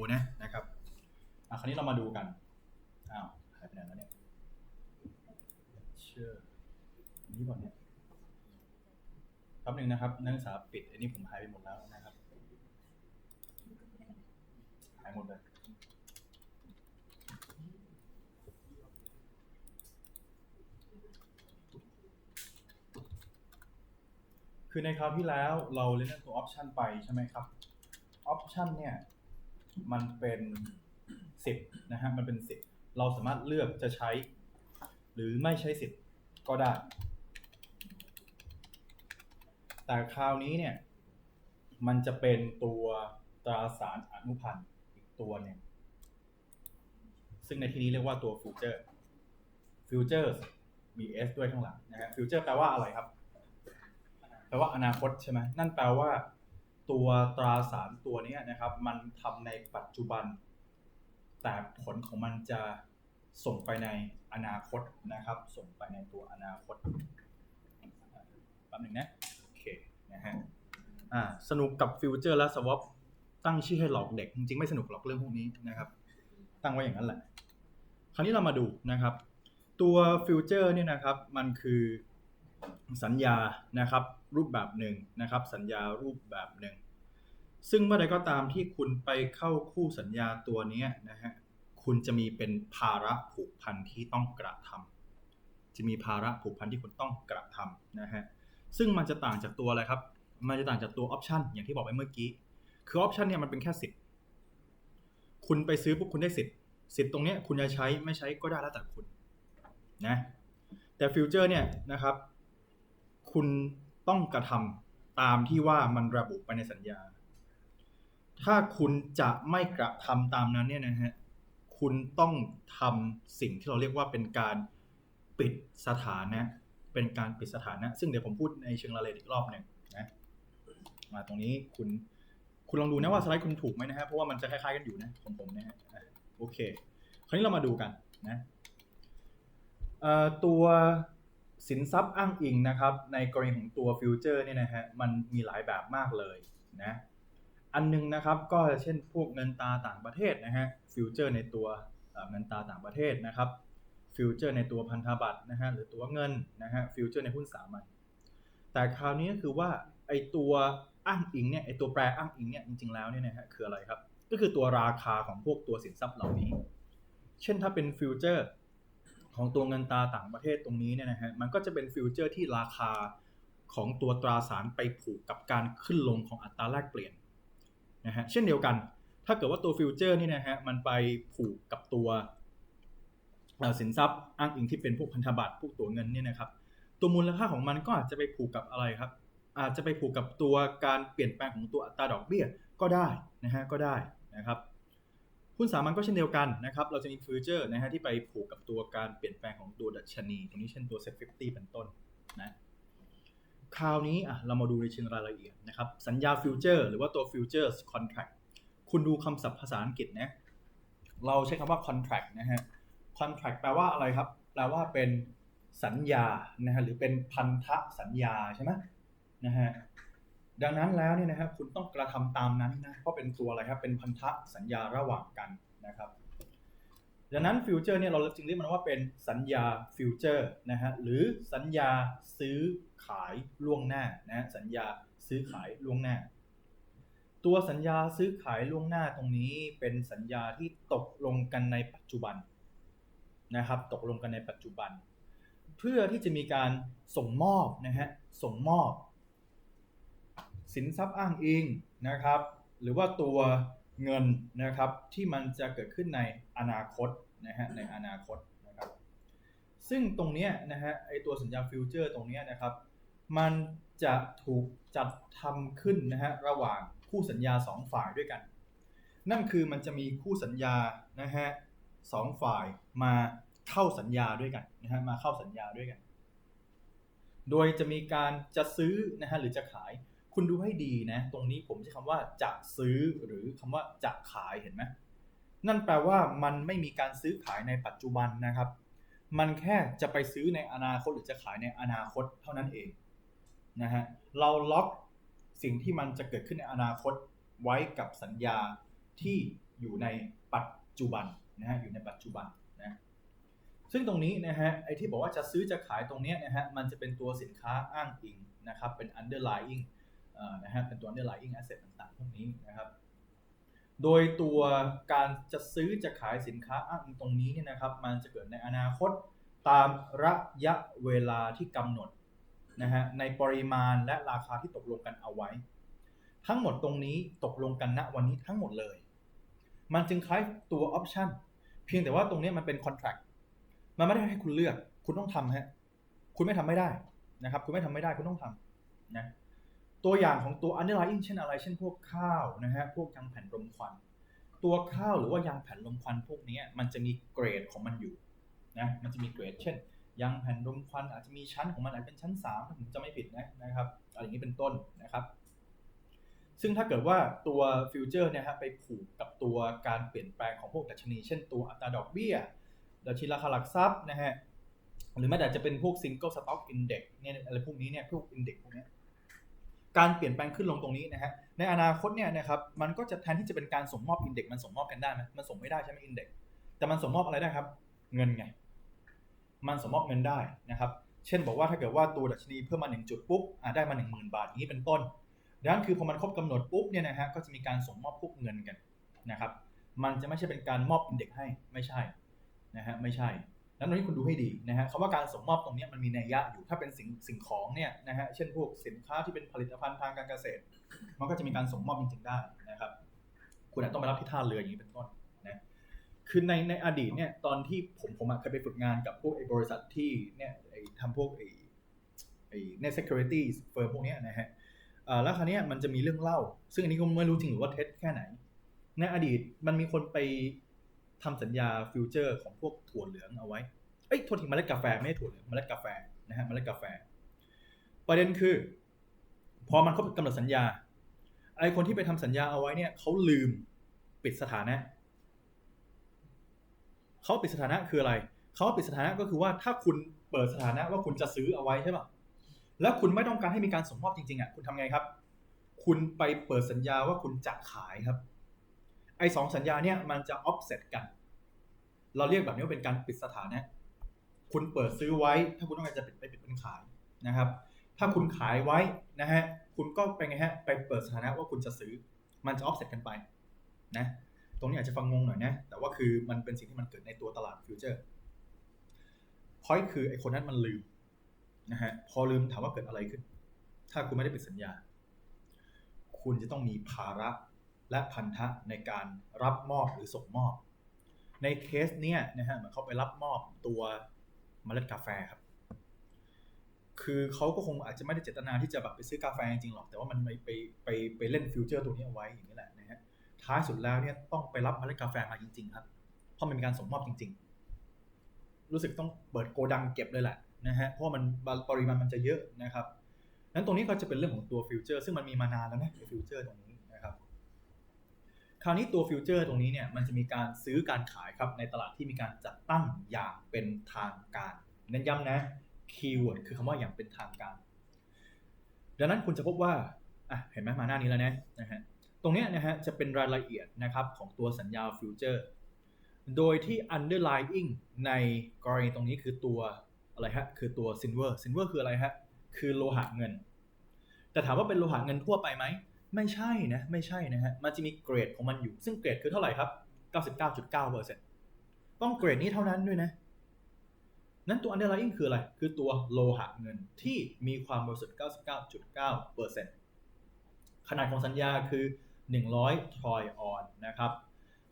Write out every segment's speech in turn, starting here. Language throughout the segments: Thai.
O นะนะครับอะคราวนี้เรามาดูกันอ้าวหายไปไหนแล้วเนี่ยเชื่ออันนี้ก่อนเนี่ยแป๊บหนึ่งนะครับ นักศึกษาปิดอันนี้ผมหายไปหมดแล้วนะครับหายหมดเลยคือในคราวที่แล้วเราเล่นเรื่องตัวออปชันไปใช่ไหมครับออปชันเนี่ย มันเป็นสิทธิ์นะฮะมันเป็นสิทธิ์เราสามารถเลือกจะใช้ หรือไม่ใช้สิทธิ์ก็ได้ แต่คราวนี้เนี่ย มันจะเป็นตัวตราสารอนุพันธ์อีกตัวหนึ่งซึ่งในที่นี้เรียกว่าตัวฟิวเจอร์ฟิวเจอร์มี S ด้วยข้างหลังนะฮะฟิวเจอร์แปลว่าอะไรครับ แปลว่าอนาคตใช่ไหมนั่นแปลว่า ตัวตราสารตัวนี้นะครับ มันทำในปัจจุบัน แต่ผลของมันจะส่งไปในอนาคตนะครับ ส่งไปในตัวอนาคตแป๊บหนึ่งนะโอเคนะฮะอ่าสนุกกับฟิวเจอร์และสวอปตั้งชื่อให้หลอกเด็ก จริงๆไม่สนุกหรอกเรื่องพวกนี้นะครับ ตั้งไว้อย่างนั้นแหละ คราวนี้เรามาดูนะครับ ตัวฟิวเจอร์เนี่ยนะครับ มันคือสัญญานะครับ รูปแบบหนึ่งนะครับ สัญญารูปแบบหนึ่ง ซึ่งเมื่อใดก็ตามที่คุณไปเข้าคู่สัญญาตัวนี้นะฮะคุณจะมีเป็นภาระผูกพันที่ต้องกระทำจะมีภาระผูกพันที่คุณต้องกระทำนะฮะซึ่งมันจะต่างจากตัวอะไรครับ มันจะต่างจากตัวออปชันอย่างที่บอกไปเมื่อกี้ คือออปชันเนี่ยมันเป็นแค่สิทธิ์คุณไปซื้อปุ๊บคุณได้สิทธิ์สิทธิ์ตรงนี้คุณจะใช้ไม่ใช้ก็ได้แล้วแต่คุณนะแต่ฟิวเจอร์เนี่ยนะครับ คุณต้องกระทำตามที่ว่ามันระบุไปในสัญญา ถ้าคุณจะไม่กระทำตามนั้นเนี่ยนะฮะคุณต้องทำสิ่งที่เราเรียกว่าเป็นการปิดสถานะ เป็นการปิดสถานะ ซึ่งเดี๋ยวผมพูดในเชิงรายละเอียดอีกรอบหนึ่งนะมาตรงนี้คุณคุณลองดูนะว่าสไลด์คุณถูกไหมนะฮะเพราะว่ามันจะคล้ายๆกันอยู่นะของผมนะฮะโอเค คราวนี้เรามาดูกันนะตัวสินทรัพย์อ้างอิงนะครับ ในกรณีของตัวฟิวเจอร์เนี่ยนะฮะมันมีหลายแบบมากเลยนะ อันหนึงนะครับก็เช่นพวกเงินตราต่างประเทศนะฮะฟิวเจอร์ในตัวเงินตราต่างประเทศนะครับฟิวเจอร์ในตัวพันธบัตรนะฮะหรือตัวเงินนะฮะฟิวเจอร์ในหุ้นสามัญแต่คราวนี้ก็คือว่าไอตัวอ้างอิงเนี่ยไอตัวแปรอ้างอิงเนี่ยจริงๆแล้วเนี่ยนะฮะคืออะไรครับ ก็คือตัวราคาของพวกตัวสินทรัพย์เหล่านี้ เช่นถ้าเป็นฟิวเจอร์ของตัวเงินตราต่างประเทศตรงนี้เนี่ยนะฮะมันก็จะเป็นฟิวเจอร์ที่ราคาของตัวตราสารไปผูกกับการขึ้นลงของอัตราแลกเปลี่ยน นะฮะเช่นเดียวกัน ถ้าเกิดว่าตัวฟิวเจอร์นี่นะฮะมันไปผูกกับตัวสินทรัพย์อ้างอิงที่เป็นพวกพันธบัตรพวกตัวเงินเนี่ยนะครับตัวมูลค่าของมันก็อาจจะไปผูกกับอะไรครับ อาจจะไปผูกกับตัวการเปลี่ยนแปลงของตัวอัตราดอกเบี้ยก็ได้นะฮะก็ได้นะครับหุ้นสามัญก็เช่นเดียวกันนะครับ เราจะมีฟิวเจอร์นะฮะที่ไปผูกกับตัวการเปลี่ยนแปลงของตัวดัชนีตรงนี้เช่นตัวเซ็ตฟิเป็นต้นนะ คราวนี้อะเรามาดูในเชิงรายละเอียดนะครับ สัญญาฟิวเจอร์หรือว่าตัว futures contract คุณดูคำศัพท์ภาษาอังกฤษนะเราใช้คำว่า contract นะฮะ contract แปลว่าอะไรครับ แปลว่าเป็นสัญญา นะฮะ หรือเป็นพันธสัญญาใช่ไหมนะฮะ ดังนั้นแล้วเนี่ยนะครับคุณต้องกระทำตามนั้นนะ เพราะเป็นตัวอะไรครับ เป็นพันธสัญญาระหว่างกันนะครับ ดังนั้นฟิวเจอร์เนี่ยเราจึงเรียกมันว่าเป็นสัญญาฟิวเจอร์นะฮะหรือสัญญาซื้อขายล่วงหน้านะฮะสัญญาซื้อขายล่วงหน้า ตัวสัญญาซื้อขายล่วงหน้าตรงนี้เป็นสัญญาที่ตกลงกันในปัจจุบันนะครับตกลงกันในปัจจุบัน เพื่อที่จะมีการส่งมอบนะฮะส่งมอบ สินทรัพย์อ้างอิงนะครับ หรือว่าตัว เงินนะครับที่มันจะเกิดขึ้นในอนาคตนะฮะในอนาคตนะครับซึ่งตรงเนี้ยนะฮะไอตัวสัญญาฟิวเจอร์ตรงเนี้ยนะครับ มันจะถูกจัดทำขึ้นนะฮะระหว่างคู่สัญญา 2 ฝ่ายด้วยกัน นั่นคือมันจะมีคู่สัญญานะฮะสองฝ่ายมาเข้าสัญญาด้วยกันนะฮะมาเข้าสัญญาด้วยกัน โดยจะมีการจะซื้อนะฮะหรือจะขาย คุณดูให้ดีนะ ตรงนี้ผมใช้คำว่าจะซื้อหรือคำว่าจะขายเห็นไหมนั่นแปลว่ามันไม่มีการซื้อขายในปัจจุบันนะครับ มันแค่จะไปซื้อในอนาคตหรือจะขายในอนาคตเท่านั้นเองนะฮะเราล็อกสิ่งที่มันจะเกิดขึ้นในอนาคตไว้กับสัญญาที่อยู่ในปัจจุบันนะฮะอยู่ในปัจจุบันนะซึ่งตรงนี้นะฮะไอ้ที่บอกว่าจะซื้อจะขายตรงนี้นะฮะมันจะเป็นตัวสินค้าอ้างอิงนะครับเป็น underlying นะฮะเป็นตัว underlying asset ต่างๆ พวกนี้นะครับ โดยตัวการจะซื้อจะขายสินค้าอ้างอิงตรงนี้เนี่ยนะครับ มันจะเกิดในอนาคตตามระยะเวลาที่กำหนดนะฮะในปริมาณและราคาที่ตกลงกันเอาไว้ ทั้งหมดตรงนี้ตกลงกันณวันนี้ทั้งหมดเลย มันจึงคล้ายตัวออปชันเพียงแต่ว่าตรงนี้มันเป็นคอนแท c t มันไม่ได้ให้คุณเลือก คุณต้องทำฮะคุณไม่ทำไม่ได้นะครับ คุณไม่ทำไม่ได้คุณต้องทำนะ ตัวอย่างของตัว underlying เช่นอะไร เช่นพวกข้าวนะฮะ พวกยางแผ่นลมควัน ตัวข้าวหรือว่ายางแผ่นลมควันพวกนี้มันจะมีเกรดของมันอยู่นะ มันจะมีเกรด เช่นยางแผ่นลมควันอาจจะมีชั้นของมันอาจจะเป็นชั้น3ถ้าผมจะไม่ผิดนะนะครับอะไรอย่างนี้เป็นต้นนะครับ ซึ่งถ้าเกิดว่าตัวฟิวเจอร์เนี่ยฮะไปผูกกับตัวการเปลี่ยนแปลงของพวกดัชนี เช่นตัวอัตราดอกเบี้ย ดัชนีราคาหลักทรัพย์นะฮะ หรือแม้แต่จะเป็นพวก single stock index เนี่ยอะไรพวกนี้เนี่ยพวก index พวกนี้ การเปลี่ยนแปลงขึ้นลงตรงนี้นะฮะในอนาคตเนี่ยนะครับมันก็จะแทนที่จะเป็นการส่งมอบ index มันส่งมอบกันได้ไหมมันส่งไม่ได้ใช่ไหม index แต่มันส่งมอบอะไรได้ครับ เงินไง มันส่งมอบเงินได้นะครับ เช่นบอกว่าถ้าเกิดว่าตัวดัชนีเพิ่มมา1จุดปุ๊บอะได้มา 10,000 บาทอย่างนี้เป็นต้นดังนั้นคือพอมันครบกำหนดปุ๊บเนี่ยนะฮะก็จะมีการส่งมอบพวกเงินกันนะครับ มันจะไม่ใช่เป็นการมอบอินเด็กให้ไม่ใช่นะฮะไม่ใช่ นั้นตรงนี้คุณดูให้ดีนะฮะคำว่าการส่งมอบตรงนี้มันมีนัยยะอยู่ถ้าเป็นสิ่งสิ่งของเนี่ยนะฮะเช่นพวกสินค้าที่เป็นผลิตภัณฑ์ทางการเกษตร มันก็จะมีการส่งมอบจริงๆได้นะครับ คุณอาจต้องไปรับที่ท่าเรืออย่างนี้เป็นต้นนะคือในในอดีตเนี่ยตอนที่ผมผมเคยไปฝึกงานกับพวกไอ้บริษัทที่เนี่ยไอ้ทำพวกไอ้ไอ้เนี่ย security firm พวกเนี้ยนะฮะแล้วคราวเนี้ยมันจะมีเรื่องเล่า ซึ่งอันนี้ก็ไม่รู้จริงหรือว่าเท็จแค่ไหน ในอดีตมันมีคนไป ทำสัญญาฟิวเจอร์ของพวกถั่วเหลืองเอาไว้ เอ้ยโทษทีเมล็ดกาแฟไม่ใช่ถั่วเหลืองเมล็ดกาแฟนะฮะเมล็ดกาแฟ ประเด็นคือ พอมันครบกำหนดสัญญา ไอคนที่ไปทำสัญญาเอาไว้เนี่ยเขาลืมปิดสถานะเขาปิดสถานะคืออะไรเขาปิดสถานะก็คือว่าถ้าคุณเปิดสถานะว่าคุณจะซื้อเอาไว้ใช่ป่ะแล้วคุณไม่ต้องการให้มีการส่งมอบจริงๆอะคุณทำไงครับ คุณไปเปิดสัญญาว่าคุณจะขายครับ ไอ้สองสัญญาเนี่ยมันจะ offset กัน เราเรียกแบบนี้ว่าเป็นการปิดสถานะ คุณเปิดซื้อไว้ ถ้าคุณต้องการจะปิดไปปิดเป็นขายนะครับ ถ้าคุณขายไว้นะฮะ คุณก็ไปไงฮะ ไปเปิดสถานะว่าคุณจะซื้อ มันจะ offset กันไปนะ ตรงนี้อาจจะฟังงงหน่อยนะ แต่ว่าคือมันเป็นสิ่งที่มันเกิดในตัวตลาดฟิวเจอร์ point คือไอ้คนนั้นมันลืมนะฮะ พอลืมถามว่าเกิดอะไรขึ้น ถ้าคุณไม่ได้ปิดสัญญา คุณจะต้องมีภาระ และพันธะในการรับมอบหรือส่งมอบ ในเคสเนี้ยนะฮะเหมือนเขาไปรับมอบตัวเมล็ดกาแฟครับ คือเขาก็คงอาจจะไม่ได้เจตนาที่จะแบบไปซื้อกาแฟจริงๆหรอก แต่ว่ามันไปไปไปไปเล่นฟิวเจอร์ตัวนี้เอาไว้อย่างนี้แหละนะฮะท้ายสุดแล้วเนี่ยต้องไปรับเมล็ดกาแฟมาจริง ๆ ครับ เพราะมันเป็นการส่งมอบจริง ๆ รู้สึกต้องเปิดโกดังเก็บเลยแหละนะฮะเพราะมันปริมาณมันจะเยอะนะครับนั้นตรงนี้ก็จะเป็นเรื่องของตัวฟิวเจอร์ ซึ่งมันมีมานานแล้วนะฟิวเจอร์ตรงนี้ คราวนี้ตัวฟิวเจอร์ตรงนี้เนี่ยมันจะมีการซื้อการขายครับในตลาดที่มีการจัดตั้งอย่างเป็นทางการเน้นย้ำนะคีย์เวิร์ดคือคำว่าอย่างเป็นทางการ ดังนั้นคุณจะพบว่าอะเห็นไหมมาหน้านี้แล้วนะนะฮะตรงนี้นะฮะจะเป็นรายละเอียดนะครับของตัวสัญญาฟิวเจอร์โดยที่ underlying ในกรณีตรงนี้คือตัวอะไรฮะคือตัว silver silver คืออะไรฮะคือโลหะเงิน แต่ถามว่าเป็นโลหะเงินทั่วไปไหม ไม่ใช่นะ ไม่ใช่นะฮะ มันจะมีเกรดของมันอยู่ ซึ่งเกรดคือเท่าไหร่ครับ 99.9%ต้องเกรดนี้เท่านั้นด้วยนะ นั้นตัว underlying คืออะไร คือตัวโลหะเงินที่มีความบริสุทธิ์ 99.9%ขนาดของสัญญาคือ 100 ทรอยออนนะครับ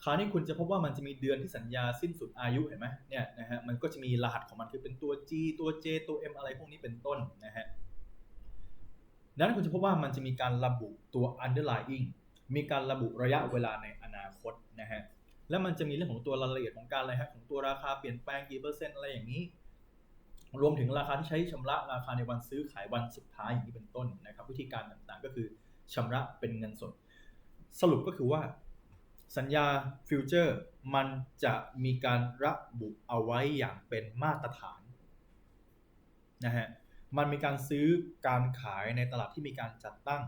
คราวนี้คุณจะพบว่ามันจะมีเดือนที่สัญญาสิ้นสุดอายุเห็นไหมเนี่ยนะฮะ มันก็จะมีรหัสของมันคือเป็นตัว G ตัว J ตัว M อะไรพวกนี้เป็นต้นนะฮะ ดังนั้นคุณจะพบว่ามันจะมีการระบุตัว underlying มีการระบุระยะเวลาในอนาคตนะฮะ แล้วมันจะมีเรื่องของตัวรายละเอียดของการอะไรฮะของตัวราคาเปลี่ยนแปลงกี่เปอร์เซ็นต์อะไรอย่างนี้ รวมถึงราคาที่ใช้ชำระราคาในวันซื้อขายวันสุดท้ายอย่างนี้เป็นต้นนะครับ วิธีการต่างๆก็คือชำระเป็นเงินสด สรุปก็คือว่า สัญญาฟิวเจอร์มันจะมีการระบุเอาไว้อย่างเป็นมาตรฐานนะฮะ มันมีการซื้อการขายในตลาดที่มีการจัดตั้ง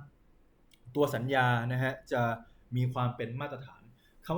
ตัวสัญญานะฮะจะมีความเป็นมาตรฐาน